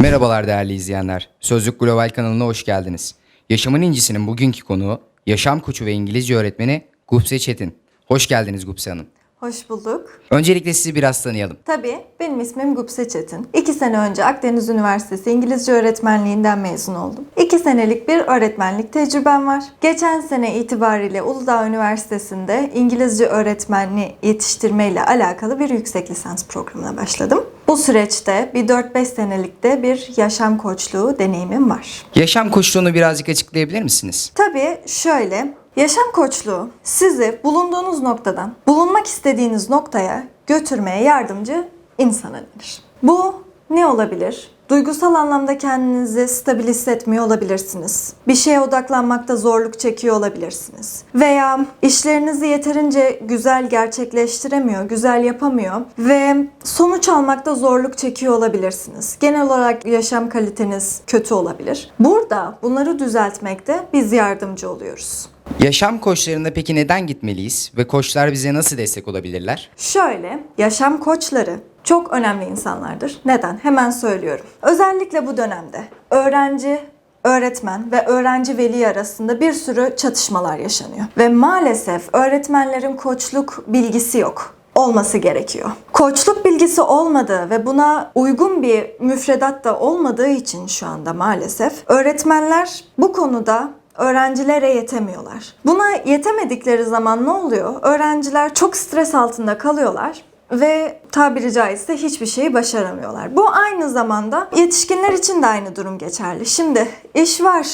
Merhabalar değerli izleyenler. Sözlük Global kanalına hoş geldiniz. Yaşamın İncisi'nin bugünkü konuğu yaşam koçu ve İngilizce öğretmeni Gupse Çetin. Hoş geldiniz Gupse Hanım. Hoş bulduk. Öncelikle sizi biraz tanıyalım. Tabii benim ismim Gupse Çetin. İki sene önce Akdeniz Üniversitesi İngilizce öğretmenliğinden mezun oldum. İki senelik bir öğretmenlik tecrübem var. Geçen sene itibariyle Uludağ Üniversitesi'nde İngilizce öğretmenliği yetiştirme ile alakalı bir yüksek lisans programına başladım. Bu süreçte bir 4-5 senelikte bir yaşam koçluğu deneyimim var. Yaşam koçluğunu birazcık açıklayabilir misiniz? Tabii şöyle, yaşam koçluğu sizi bulunduğunuz noktadan bulunmak istediğiniz noktaya götürmeye yardımcı insana denir. Bu ne olabilir? Duygusal anlamda kendinizi stabil hissetmiyor olabilirsiniz. Bir şeye odaklanmakta zorluk çekiyor olabilirsiniz. Veya işlerinizi yeterince güzel gerçekleştiremiyor, güzel yapamıyor ve sonuç almakta zorluk çekiyor olabilirsiniz. Genel olarak yaşam kaliteniz kötü olabilir. Burada bunları düzeltmekte biz yardımcı oluyoruz. Yaşam koçlarında peki neden gitmeliyiz ve koçlar bize nasıl destek olabilirler? Şöyle, yaşam koçları çok önemli insanlardır. Neden? Hemen söylüyorum. Özellikle bu dönemde öğrenci, öğretmen ve öğrenci veli arasında bir sürü çatışmalar yaşanıyor. Ve maalesef öğretmenlerin koçluk bilgisi yok olması gerekiyor. Koçluk bilgisi olmadığı ve buna uygun bir müfredat da olmadığı için şu anda maalesef öğretmenler bu konuda öğrencilere yetemiyorlar. Buna yetemedikleri zaman ne oluyor? Öğrenciler çok stres altında kalıyorlar ve tabiri caizse hiçbir şeyi başaramıyorlar. Bu aynı zamanda yetişkinler için de aynı durum geçerli. Şimdi iş var,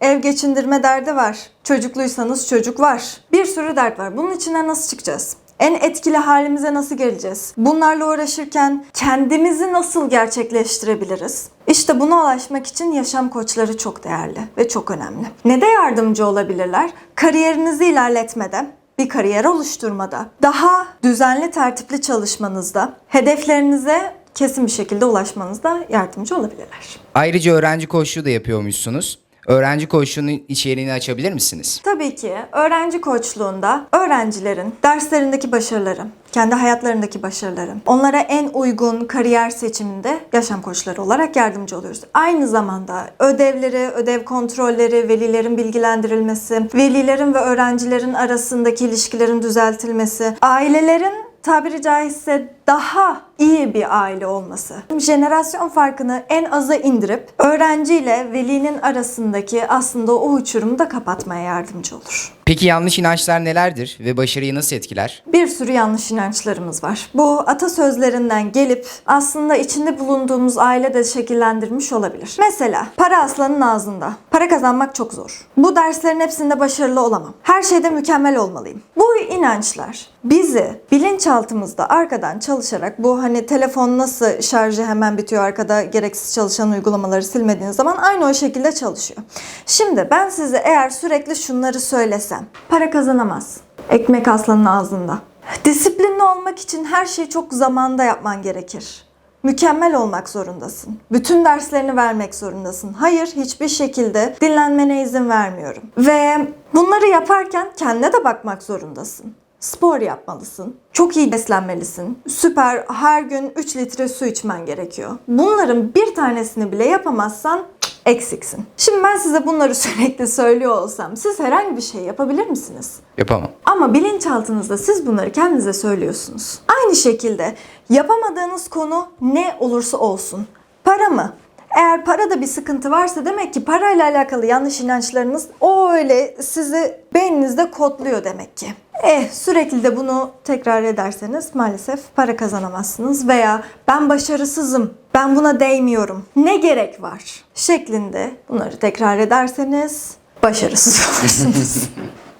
ev geçindirme derdi var, çocukluysanız çocuk var. Bir sürü dert var. Bunun içinden nasıl çıkacağız? En etkili halimize nasıl geleceğiz? Bunlarla uğraşırken kendimizi nasıl gerçekleştirebiliriz? İşte buna ulaşmak için yaşam koçları çok değerli ve çok önemli. Ne de yardımcı olabilirler? Kariyerinizi ilerletmede, bir kariyer oluşturmada, daha düzenli tertipli çalışmanızda, hedeflerinize kesin bir şekilde ulaşmanızda yardımcı olabilirler. Ayrıca öğrenci koçluğu da yapıyormuşsunuz. Öğrenci koçluğunun içeriğini açabilir misiniz? Tabii ki öğrenci koçluğunda öğrencilerin derslerindeki başarıları, kendi hayatlarındaki başarıları, onlara en uygun kariyer seçiminde yaşam koçları olarak yardımcı oluyoruz. Aynı zamanda ödevleri, ödev kontrolleri, velilerin bilgilendirilmesi, velilerin ve öğrencilerin arasındaki ilişkilerin düzeltilmesi, ailelerin tabiri caizse daha iyi bir aile olması. Jenerasyon farkını en aza indirip öğrenci ile velinin arasındaki aslında o uçurumu da kapatmaya yardımcı olur. Peki yanlış inançlar nelerdir ve başarıyı nasıl etkiler? Bir sürü yanlış inançlarımız var. Bu atasözlerinden gelip aslında içinde bulunduğumuz aile de şekillendirmiş olabilir. Mesela para aslanın ağzında. Para kazanmak çok zor. Bu derslerin hepsinde başarılı olamam. Her şeyde mükemmel olmalıyım. Bu inançlar bizi bilinçaltımızda arkadan çalışarak bu hani telefon nasıl şarjı hemen bitiyor arkada gereksiz çalışan uygulamaları silmediğiniz zaman aynı o şekilde çalışıyor. Şimdi ben size eğer sürekli şunları söylesem para kazanamazsın. Ekmek aslanın ağzında. Disiplinli olmak için her şeyi çok zamanda yapman gerekir. Mükemmel olmak zorundasın. Bütün derslerini vermek zorundasın. Hayır, hiçbir şekilde dinlenmene izin vermiyorum. Ve bunları yaparken kendine de bakmak zorundasın. Spor yapmalısın. Çok iyi beslenmelisin. Süper her gün 3 litre su içmen gerekiyor. Bunların bir tanesini bile yapamazsan eksiksin. Şimdi ben size bunları sürekli söylüyor olsam siz herhangi bir şey yapabilir misiniz? Yapamam. Ama bilinçaltınızda siz bunları kendinize söylüyorsunuz. Aynı şekilde yapamadığınız konu ne olursa olsun. Para mı? Eğer parada bir sıkıntı varsa demek ki parayla alakalı yanlış inançlarınız o öyle sizi beyninizde kodluyor demek ki. Eh sürekli de bunu tekrar ederseniz maalesef para kazanamazsınız veya ben başarısızım, ben buna değmiyorum, ne gerek var şeklinde bunları tekrar ederseniz başarısız olursunuz.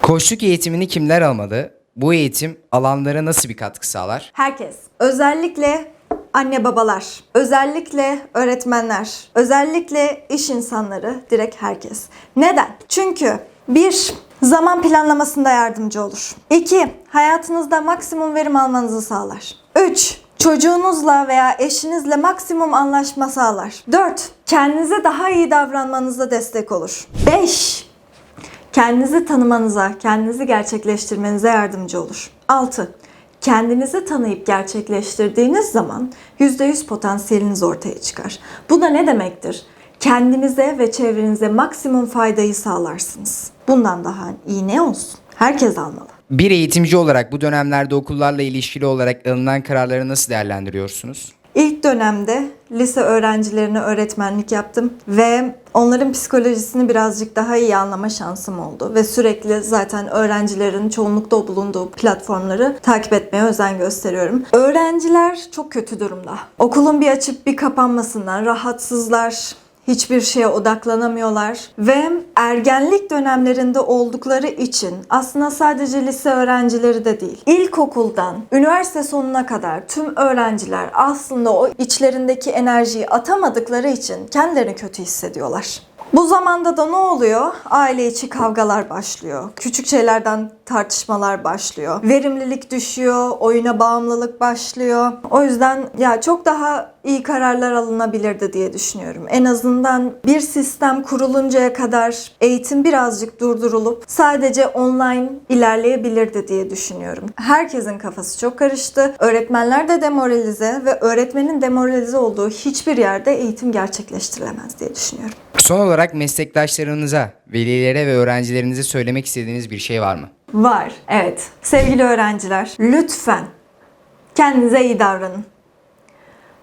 Koçluk eğitimini kimler almalı? Bu eğitim alanlara nasıl bir katkı sağlar? Herkes. Özellikle anne babalar, özellikle öğretmenler, özellikle iş insanları, direkt herkes. Neden? Çünkü bir, zaman planlamasında yardımcı olur. İki, hayatınızda maksimum verim almanızı sağlar. Üç, çocuğunuzla veya eşinizle maksimum anlaşma sağlar. Dört, kendinize daha iyi davranmanıza destek olur. Beş, kendinizi tanımanıza, kendinizi gerçekleştirmenize yardımcı olur. 6. kendinizi tanıyıp gerçekleştirdiğiniz zaman %100 potansiyeliniz ortaya çıkar. Bu da ne demektir? Kendinize ve çevrenize maksimum faydayı sağlarsınız. Bundan daha iyi ne olsun? Herkes almalı. Bir eğitimci olarak bu dönemlerde okullarla ilişkili olarak alınan kararları nasıl değerlendiriyorsunuz? İlk dönemde lise öğrencilerine öğretmenlik yaptım ve onların psikolojisini birazcık daha iyi anlama şansım oldu ve sürekli zaten öğrencilerin çoğunlukta bulunduğu platformları takip etmeye özen gösteriyorum. Öğrenciler çok kötü durumda. Okulun bir açıp bir kapanmasından rahatsızlar, hiçbir şeye odaklanamıyorlar ve ergenlik dönemlerinde oldukları için aslında sadece lise öğrencileri de değil. İlkokuldan üniversite sonuna kadar tüm öğrenciler aslında o içlerindeki enerjiyi atamadıkları için kendilerini kötü hissediyorlar. Bu zamanda da ne oluyor? Aile içi kavgalar başlıyor. Küçük şeylerden tartışmalar başlıyor. Verimlilik düşüyor, oyuna bağımlılık başlıyor. O yüzden ya çok daha iyi kararlar alınabilirdi diye düşünüyorum. En azından bir sistem kuruluncaya kadar eğitim birazcık durdurulup sadece online ilerleyebilirdi diye düşünüyorum. Herkesin kafası çok karıştı. Öğretmenler de demoralize ve öğretmenin demoralize olduğu hiçbir yerde eğitim gerçekleştirilemez diye düşünüyorum. Son olarak meslektaşlarınıza, velilere ve öğrencilerinize söylemek istediğiniz bir şey var mı? Var, evet. Sevgili öğrenciler, lütfen kendinize iyi davranın.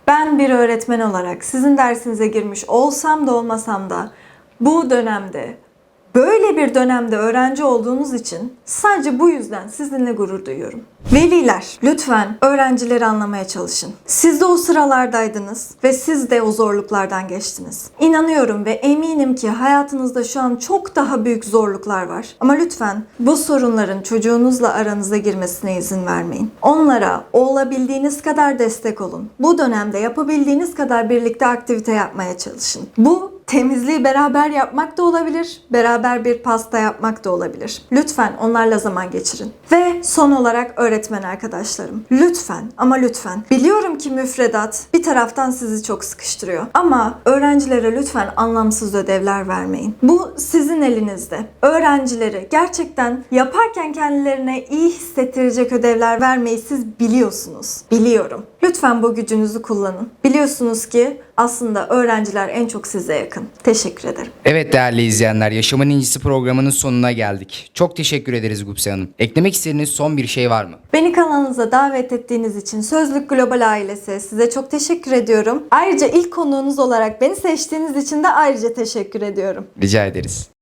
Ben bir öğretmen olarak sizin dersinize girmiş olsam da olmasam da bu dönemde böyle bir dönemde öğrenci olduğunuz için sadece bu yüzden sizinle gurur duyuyorum. Veliler, lütfen öğrencileri anlamaya çalışın. Siz de o sıralardaydınız ve siz de o zorluklardan geçtiniz. İnanıyorum ve eminim ki hayatınızda şu an çok daha büyük zorluklar var. Ama lütfen bu sorunların çocuğunuzla aranıza girmesine izin vermeyin. Onlara olabildiğiniz kadar destek olun. Bu dönemde yapabildiğiniz kadar birlikte aktivite yapmaya çalışın. Bu temizliği beraber yapmak da olabilir, beraber bir pasta yapmak da olabilir. Lütfen onlarla zaman geçirin. Ve son olarak öğretmen arkadaşlarım. Lütfen ama lütfen. Biliyorum ki müfredat bir taraftan sizi çok sıkıştırıyor. Ama öğrencilere lütfen anlamsız ödevler vermeyin. Bu sizin elinizde. Öğrencileri gerçekten yaparken kendilerine iyi hissettirecek ödevler vermeyi siz biliyorsunuz. Biliyorum. Lütfen bu gücünüzü kullanın. Biliyorsunuz ki aslında öğrenciler en çok size yakın. Teşekkür ederim. Evet değerli izleyenler, Yaşamın İncisi programının sonuna geldik. Çok teşekkür ederiz Gupse Hanım. Eklemek istediğiniz son bir şey var mı? Beni kanalınıza davet ettiğiniz için Sözlük Global ailesi size çok teşekkür ediyorum. Ayrıca ilk konuğunuz olarak beni seçtiğiniz için de ayrıca teşekkür ediyorum. Rica ederiz.